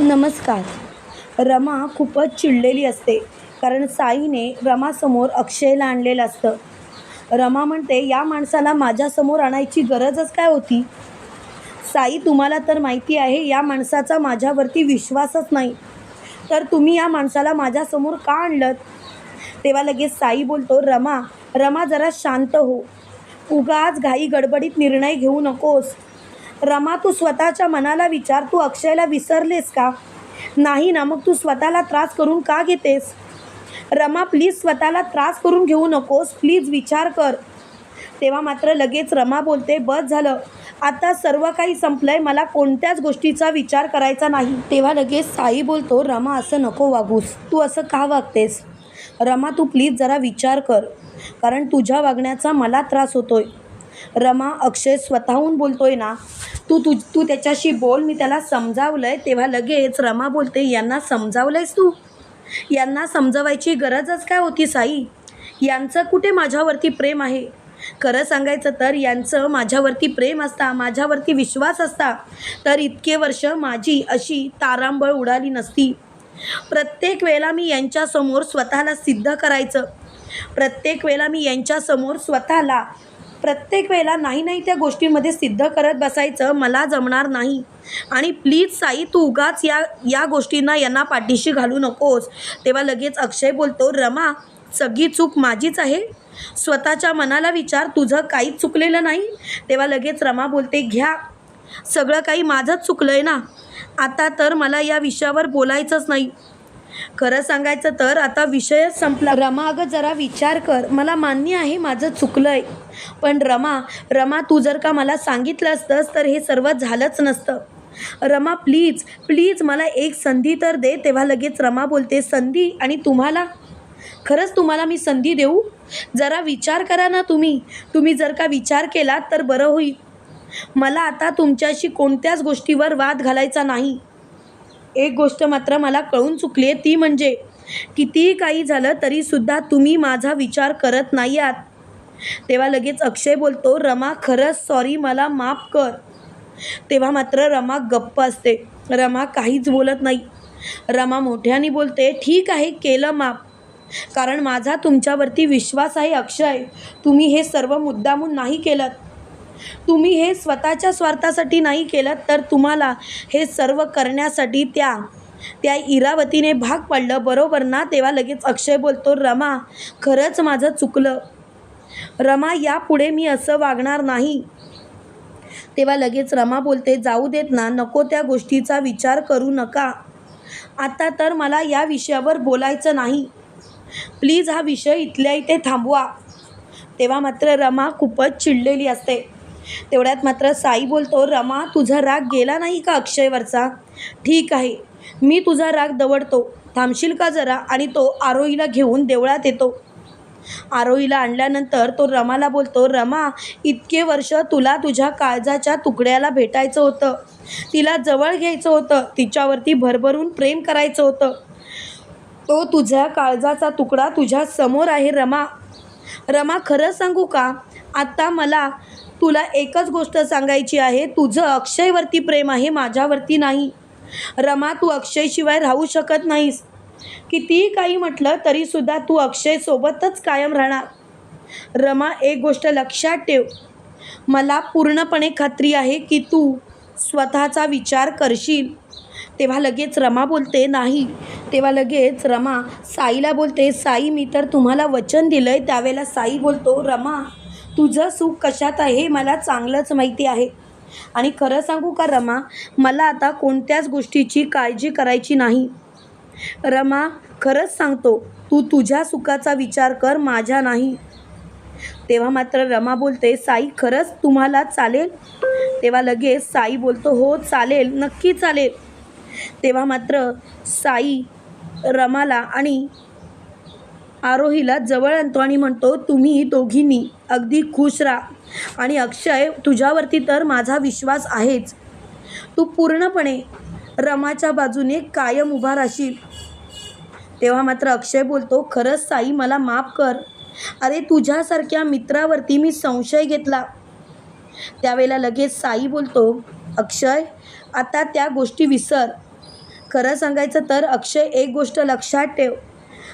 नमस्कार. रमा खूपच चिडलेली असते. कारण साईने रमासमोर अक्षयला आणलेलं असतं. रमा म्हणते या माणसाला माझ्यासमोर आणायची गरजच काय होती? साई तुम्हाला तर माहिती आहे या माणसाचा माझ्यावरती विश्वासच नाही. तर तुम्ही या माणसाला माझ्यासमोर का आणलं तेव्हा लगेच साई बोलतो रमा रमा जरा शांत हो. उगाच घाई गडबडीत निर्णय घेऊ नकोस. रमा तू स्वतःच्या मनाला विचार. तू अक्षयला विसरलेस का? नाही ना मग तू स्वतःला त्रास करून का घेतेस? रमा प्लीज स्वतःला त्रास करून घेऊ नकोस. प्लीज विचार कर. तेव्हा मात्र लगेच रमा बोलते बस झालं. आता सर्व काही संपलंय. मला कोणत्याच गोष्टीचा विचार करायचा नाही. तेव्हा लगेच साई बोलतो रमा असं नको वागूस. तू असं का वागतेस? रमा तू प्लीज जरा विचार कर. कारण तुझ्या वागण्याचा मला त्रास होतोय. रमा अक्षय स्वतःहून बोलतो आहे ना तू तू तू त्याच्याशी बोल मी त्याला समजावलं आहे तेव्हा लगेच रमा बोलते यांना समजावलं आहेस तू? यांना समजवायची गरजच काय होती साई? यांचं कुठे माझ्यावरती प्रेम आहे? खरं सांगायचं तर यांचं माझ्यावरती प्रेम असता माझ्यावरती विश्वास असता तर इतके वर्ष माझी अशी तारांबळ उडाली नसती. प्रत्येक वेळेला मी यांच्यासमोर स्वतःला सिद्ध करायचं. प्रत्येक वेळेला मी यांच्यासमोर स्वतःला प्रत्येक वेळेला नाही नाही त्या गोष्टींमध्ये सिद्ध करत बसायचं मला जमणार नाही. आणि प्लीज साई तू उगाच या या गोष्टींना यांना पाठीशी घालू नकोस. तेव्हा लगेच अक्षय बोलतो रमा सगळी चूक माझीच आहे. स्वतःच्या मनाला विचार तुझं काहीच चुकलेलं नाही. तेव्हा लगेच रमा बोलते घ्या. सगळं काही माझंच चुकलं आहे ना. आता तर मला या विषयावर बोलायचंच नाही. खरं सांगायचं तर आता विषयच संपला. रमा अगं जरा विचार कर. मला मान्य आहे माझं चुकलं आहे पण रमा रमा तू जर का मला सांगितलं असतंस तर हे सर्व झालंच नसतं. रमा प्लीज प्लीज मला एक संधी तर दे. तेव्हा लगेच रमा बोलते संधी? आणि तुम्हाला? खरंच तुम्हाला मी संधी देऊ? जरा विचार करा ना तुम्ही. तुम्ही जर का विचार केलात तर बरं होईल. मला आता तुमच्याशी कोणत्याच गोष्टीवर वाद घालायचा नाही. एक गोष्ट मात्र मला कळून चुकली आहे ती म्हणजे कितीही काही झालं तरीसुद्धा तुम्ही माझा विचार करत नाही आहात तेव्हा लगेच अक्षय बोलतो रमा खरंच सॉरी मला माफ कर. तेव्हा मात्र रमा गप्प असते. रमा काहीच बोलत नाही. रमा मोठ्याने बोलते ठीक आहे केलं माफ. कारण माझा तुमच्यावरती विश्वास आहे अक्षय. तुम्ही हे सर्व मुद्दामून नाही केलं तुम्ही हे स्वतःच्या स्वार्थासाठी नाही केलं तर तुम्हाला हे सर्व करण्यासाठी त्या त्या इरावतीने भाग पडलं. बरोबर ना? तेव्हा लगेच अक्षय बोलतो रमा खरंच माझं चुकलं. रमा यापुढे मी असं वागणार नाही. तेव्हा लगेच रमा बोलते जाऊ देत ना नको त्या गोष्टीचा विचार करू नका. आता तर मला या विषयावर बोलायचं नाही. प्लीज हा विषय इथल्या इथे थांबवा. तेव्हा मात्र रमा खूपच चिडलेली असते. तेवढ्यात मात्र साई बोलतो रमा तुझा राग गेला नाही का अक्षयवरचा? ठीक आहे मी तुझा राग दवडतो. थांबशील का जरा? आणि तो आरोहीला घेऊन देवळात येतो. आरोहीला आणल्यानंतर तो रमाला बोलतो रमा इतके वर्ष तुला तुझ्या काळजाच्या तुकड्याला भेटायचं होतं. तिला जवळ घ्यायचं होतं. तिच्यावरती भरभरून प्रेम करायचं होतं. तो तुझ्या काळजाचा तुकडा तुझ्या समोर आहे रमा. रमा खरं सांगू का? आत्ता मला तुला एकच गोष्ट सांगायची आहे तुझं अक्षयवरती प्रेम आहे माझ्यावरती नाही. रमा तू अक्षयशिवाय राहू शकत नाहीस. कितीही काही म्हटलं तरीसुद्धा तू अक्षयसोबतच कायम राहणार. रमा एक गोष्ट लक्षात ठेव. मला पूर्णपणे खात्री आहे की तू स्वतःचा विचार करशील. तेव्हा लगेच रमा बोलते नाही. तेव्हा लगेच रमा साईला बोलते साई मी तर तुम्हाला वचन दिलं आहे त्यावेळेला साई बोलतो रमा तुझं सुख कशात आहे हे मला चांगलंच माहिती आहे. आणि खरं सांगू का रमा? मला आता कोणत्याच गोष्टीची काळजी करायची नाही. रमा खरंच सांगतो तू तुझ्या सुखाचा विचार कर माझ्या नाही. तेव्हा मात्र रमा बोलते साई खरंच तुम्हाला चालेल? तेव्हा लगेच साई बोलतो हो चालेल नक्की चालेल. तेव्हा मात्र साई रमाला आणि आरोहीला जवळ आणतो आणि म्हणतो तुम्ही दोघींनी अगदी खुश राहा आणि अक्षय तुझ्यावरती तर माझा विश्वास आहेच. तू पूर्णपणे रमाच्या बाजूने कायम उभा राहशील. तेव्हा मात्र अक्षय बोलतो खरंच साई मला माफ कर. अरे तुझ्यासारख्या मित्रावरती मी संशय घेतला. त्यावेळेला लगेच साई बोलतो अक्षय आता त्या गोष्टी विसर. खरं सांगायचं तर अक्षय एक गोष्ट लक्षात ठेव.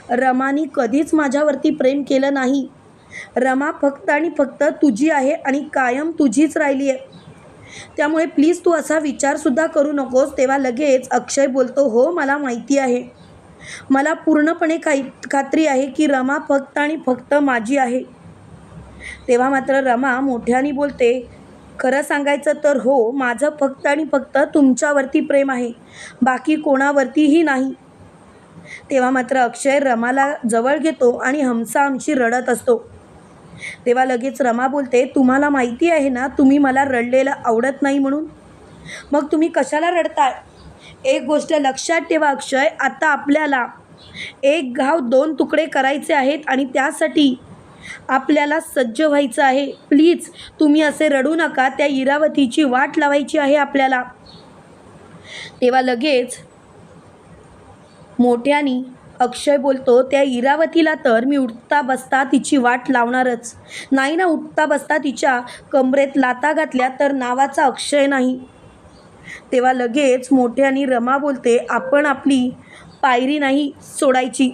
रमानी कधीच माझ्यावरती प्रेम केलं नाही. रमा फक्त आणि फक्त तुझी आहे आणि कायम तुझीच राहिली आहे. त्यामुळे प्लीज तू असा विचारसुद्धा करू नकोस तेव्हा लगेच अक्षय बोलतो हो मला माहिती आहे. मला पूर्णपणे काही खात्री आहे की रमा फक्त आणि फक्त माझी आहे. तेव्हा मात्र रमा मोठ्याने बोलते खरं सांगायचं तर हो माझं फक्त आणि फक्त तुमच्यावरती प्रेम आहे. बाकी कोणावरतीही नाही. तेव्हा मात्र अक्षय रमाला जवळ घेतो आणि हमसा आमची रडत असतो. तेव्हा लगेच रमा बोलते तुम्हाला माहिती आहे ना तुम्ही मला रडलेलं आवडत नाही म्हणून? मग तुम्ही कशाला रडताय? एक गोष्ट लक्षात ठेवा अक्षय आता आपल्याला एक घाव दोन तुकडे करायचे आहेत आणि त्यासाठी आपल्याला सज्ज व्हायचं आहे. प्लीज तुम्ही असे रडू नका त्या इरावतीची वाट लावायची आहे आपल्याला. तेव्हा लगेच मोठ्यानी अक्षय बोलतो त्या इरावतीला तर मी उठता बसता तिची वाट लावणारच. नाही ना उठता बसता तिच्या कमरेत लाता घातल्या तर नावाचा अक्षय नाही. तेव्हा लगेच मोठ्यानी रमा बोलते आपण आपली पायरी नाही सोडायची.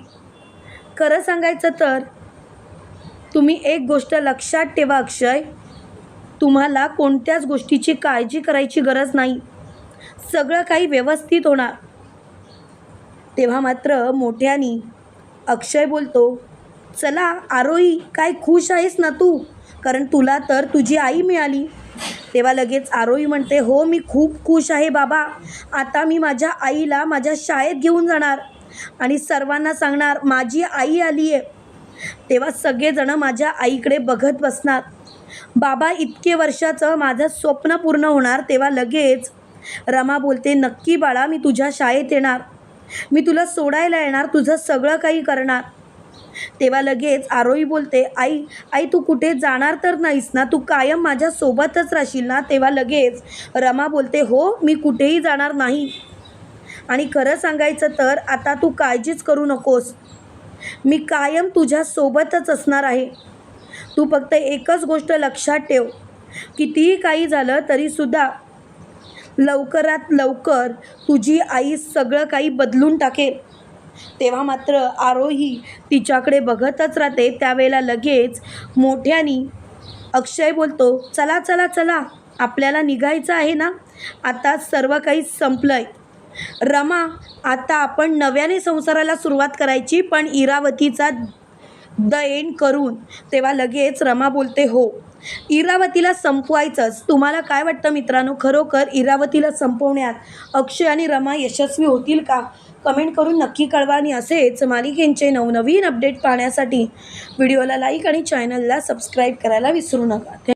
खरं सांगायचं तर तुम्ही एक गोष्ट लक्षात ठेवा अक्षय. तुम्हाला कोणत्याच गोष्टीची काळजी करायची गरज नाही. सगळं काही व्यवस्थित होणार. तेव्हा मात्र मोठ्यानी अक्षय बोलतो चला आरोही काय खुश आहेस ना तू? कारण तुला तर तुझी आई मिळाली. तेव्हा लगेच आरोही म्हणते हो मी खूप खुश आहे बाबा. आता मी माझ्या आईला माझ्या शाळेत घेऊन जाणार आणि सर्वांना सांगणार माझी आई आली आहे तेव्हा सगळेजणं माझ्या आईकडे बघत बसणार. बाबा इतके वर्षाचं माझं स्वप्न पूर्ण होणार. तेव्हा लगेच रमा बोलते नक्की बाळा मी तुझ्या शाळेत येणार. मी तुला सोडायला येणार तुझं सगळं काही करणार. तेव्हा लगेच आरोही बोलते आई आई तू कुठे जाणार तर नाहीस ना? तू कायम माझ्या सोबतच राहशील ना? तेव्हा लगेच रमा बोलते हो मी कुठेही जाणार नाही. आणि खरं सांगायचं तर आता तू काळजीच करू नकोस. मी कायम तुझ्या सोबतच असणार आहे. तू फक्त एकच गोष्ट लक्षात ठेव. कितीही काही झालं तरीसुद्धा लवकरात लवकर तुझी आई सगळं काही बदलून टाकेल. तेव्हा मात्र आरोही तिच्याकडे बघतच राहते. त्यावेळेला लगेच मोठ्यानी अक्षय बोलतो चला चला चला आपल्याला निघायचं आहे ना? आता सर्व काही संपलं आहे रमा आता आपण नव्याने संसाराला सुरुवात करायची पण इरावतीचा द एंड करून. तेव्हा लगेच रमा बोलते हो इरावतीला संपवायचंच. तुम्हाला काय वाटतं मित्रांनो? खरोखर इरावतीला संपवण्यात अक्षय आणि रमा यशस्वी होतील का? कमेंट करून नक्की कळवा आणि असेच मालिकेंचे नवनवीन अपडेट पाहण्यासाठी व्हिडिओला लाईक आणि चॅनलला सबस्क्राईब करायला विसरू नका.